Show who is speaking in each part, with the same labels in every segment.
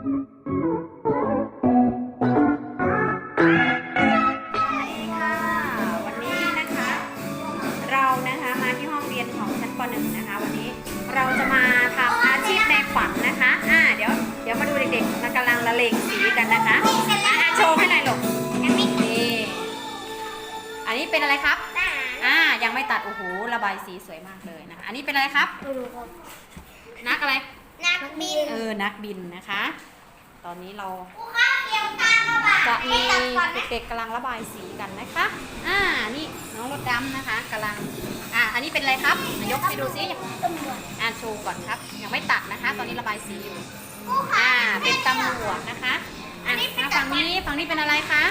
Speaker 1: สวัสดีค่ะวันนี้นะคะเรานะคะมาที่ห้องเรียนของชั้นป .1 นะคะวันนี้เราจะมาทำอาชีพในฝันนะคะอ่าเดี๋ยวเดี๋ยวมาดูเด็กๆมันกำลังละเลงสีกันนะคะอ่าโชว์ให้หน่อยลูกนี่อันนี้เป็นอะไรครับ อ่า ยังไม่ตัด โอ้โห ระบายสีสวยมากเลยนะคะ อันนี้เป็นอะไรครับ นักอะไร
Speaker 2: นักบิน
Speaker 1: เออ นักบินนะคะ ตอนนี้เรา
Speaker 2: ผู้ข้าเตรียมการระบาด
Speaker 1: จะมี
Speaker 2: ตัดก่อนนะ
Speaker 1: เด็กๆกำลังระบายสีกันนะคะ อ่า นี่น้องรถดำนะคะกำลัง อ่าอันนี้เป็นอะไรครับอะยกให้ดูซิ
Speaker 2: ตำรวจ
Speaker 1: อ่าโชว์ก่อนครับ ยังไม่ตัดนะคะ ตอนนี้ระบายสีอยู่
Speaker 2: ผู้ข้า
Speaker 1: อ่า เป็นตำรวจนะคะ อะมาฝั่งนี้ ฝั่งนี้เป็นอะไรคะ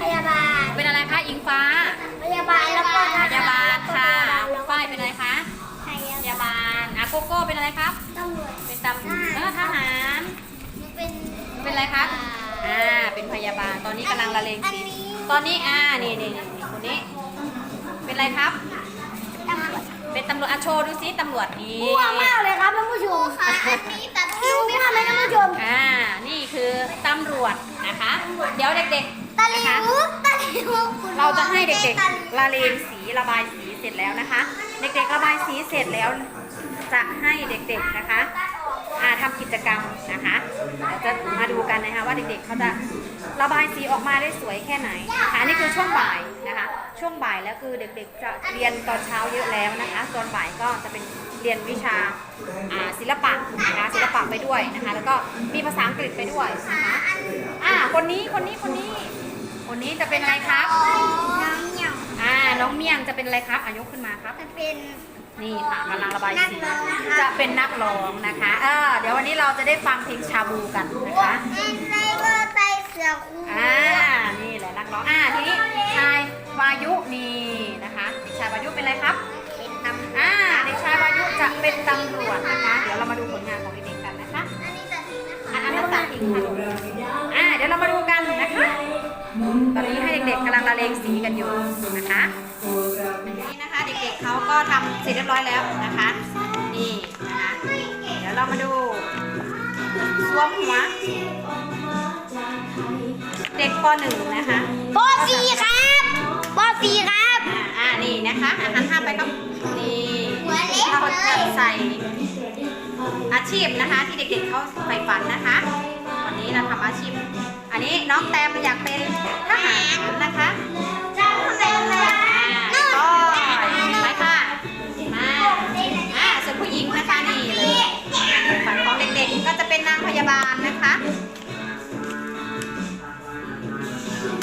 Speaker 2: พยาบาล
Speaker 1: เป็นอะไรคะ อิงฟ้า
Speaker 2: พยาบาลแล้วก็
Speaker 1: พยาบาลค่ะฝ้ายเป็นอะไรคะ
Speaker 2: พ
Speaker 1: พ
Speaker 2: ยายา
Speaker 1: บาล อะโกโก้เป็นอะไรครับ ทหาร
Speaker 2: เป็น
Speaker 1: เป็นอะไรครับ อ่า เป็นพยาบาล ตอนนี้กำลังละเลงสีตอนนี้ อ่านี่นี่นี่นี่คนนี้ เป็นอะไรครับ
Speaker 2: ตำรวจ
Speaker 1: เป็นตำรวจอะโชว์ดูซิตำรวจนี่
Speaker 2: กลัวมากเลยครับท่านผู้ชมค่ะอันนี้ตัดคิ้วมากเลยท่านผู้ชม
Speaker 1: อ่า นี่คือตำรวจนะคะ เดี๋ยวเด็ก
Speaker 2: ตะ
Speaker 1: ๆ
Speaker 2: ลิ
Speaker 1: นะคะ
Speaker 2: วตะลิวคุณ
Speaker 1: เราจะให้เด็ก
Speaker 2: ตะลิว
Speaker 1: ๆละเลงสีระบายสีเสร็จแล้วนะคะ เด็กๆระบายสีเสร็จแล้วจะให้เด็กๆนะคะ อ่าทำกิจกรรมนะคะเดี๋ยวจะมาดูกันนะคะว่าเด็กๆเขาจะระบายสีออกมาได้สวยแค่ไหนนะคะอันนี่คือช่วงบ่ายนะคะ ช่วงบ่ายแล้วคือเด็กๆจะเรียนตอนเช้าเยอะแล้วนะคะตอนบ่ายก็จะเป็นเรียนวิชาอ่าศิลปะนะคะศิลปะไปด้วยนะคะ แล้วก็มีภาษาอังกฤษไปด้วยนะคะอ่าคนนี้คนนี้คนนี้ คนนี้จะเป็นอะไรครับ
Speaker 2: น้องเหนียว
Speaker 1: อ่าน้องเมี่ยงจะเป็นอะไรครับอายกขึ้นมาครับ
Speaker 2: จะเป็น
Speaker 1: นี่ค่ะกำลังระบาย
Speaker 2: นัก
Speaker 1: สี
Speaker 2: ร้องนะคะ
Speaker 1: จะเป็นนักร้องนะคะเออเดี๋ยววันนี้เราจะได้ฟังเพลงชาบูกันนะคะ
Speaker 2: เป็นไรเบอร์ไตเสือคู่
Speaker 1: อ่านี่แหละนักร้องอ่าทีนี้ชายวายุนี่นะคะเด็กชายวายุเป็นอะไรครับ
Speaker 2: เป็นตำ
Speaker 1: อ่าเด็กชายวายุจะเป็นตำรวจนะคะ เดี๋ยวเรามาดูผลงานของเด็กๆกันนะคะ
Speaker 2: อันนี้ตัดทิ้งนะคะ
Speaker 1: อันนั้นตัดทิ้งค่ะอ่าเดี๋ยวเรามาดูกันนะคะตอนนี้ให้เด็กๆกำลังละเลงสีกันอยู่นะคะ นี่นะคะเด็กๆเขาก็ทำเสร็จเรียบร้อยแล้วนะคะ นี่นะคะเดี๋ยวเรามาดูสวมหัว เด็กป .1 นะคะ
Speaker 2: ปอสีครับปอสีครับ
Speaker 1: อ่าอ่านี่นะคะอาหารห้าไปครับนี่
Speaker 2: หัวเล็ก
Speaker 1: เขา
Speaker 2: เล
Speaker 1: จะ
Speaker 2: ย
Speaker 1: ใส่อาชีพนะคะ ที่เด็กๆเขาใฝ่ฝันนะคะวันนี้เราทำอาชีพ อันนี้น้องแตมอยากเป็นทหารนะคะ
Speaker 2: จะา
Speaker 1: งพยาบาลนะคะ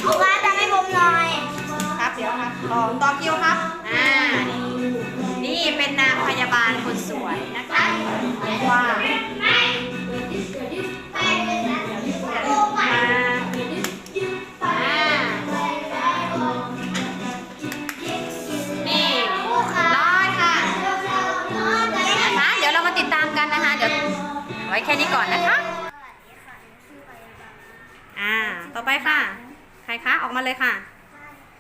Speaker 2: คุณว่าจะให้ผมหน่อย
Speaker 1: ครับเดี๋ยวครับต่อต่อคิวครับ อ่านี่นี่เป็นนางพยาบาลคนสวยนะคะว่ามาอ่านี่ร้อยค่ะนะคะเดี๋ยวเรามาติดตามกันนะคะเดี๋ยวไว้แค่นี้ก่อนนะคะ ต่อไปค่ะ ใครคะออกมาเลยค่ะ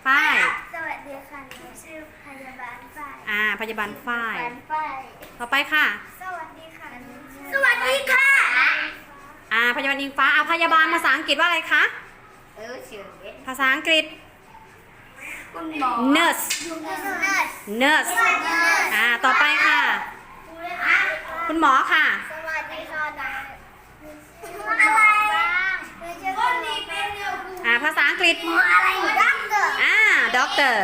Speaker 1: ฝ้าย
Speaker 2: สวัสดีค่ะหนูชื่อพยาบาลฝ้าย
Speaker 1: อ่าพยาบาลฝ้าย
Speaker 2: พยาบาลฝ้าย
Speaker 1: ต่อไปค่ะ
Speaker 2: สวัสดีค่ะ สวัสดีค่ะ
Speaker 1: อ่าพยาบาลอิงฟ้าอ่าพยาบาลภาษาอังกฤษว่าอะไรคะ
Speaker 2: เออชื่อเด็ก
Speaker 1: ภาษาอังกฤษ
Speaker 2: คุณหมอ
Speaker 1: nurse
Speaker 2: เนิร์ส
Speaker 1: nurse อ่าต่อไปค่ะ คุณหมอค่ะ
Speaker 2: สวัสดีค่ะนะอะไรบ้างคนนี้เป็น
Speaker 1: อ่า ภาษาอังกฤษ
Speaker 2: หมออะไรดักเตอ ร์
Speaker 1: อ่า doctor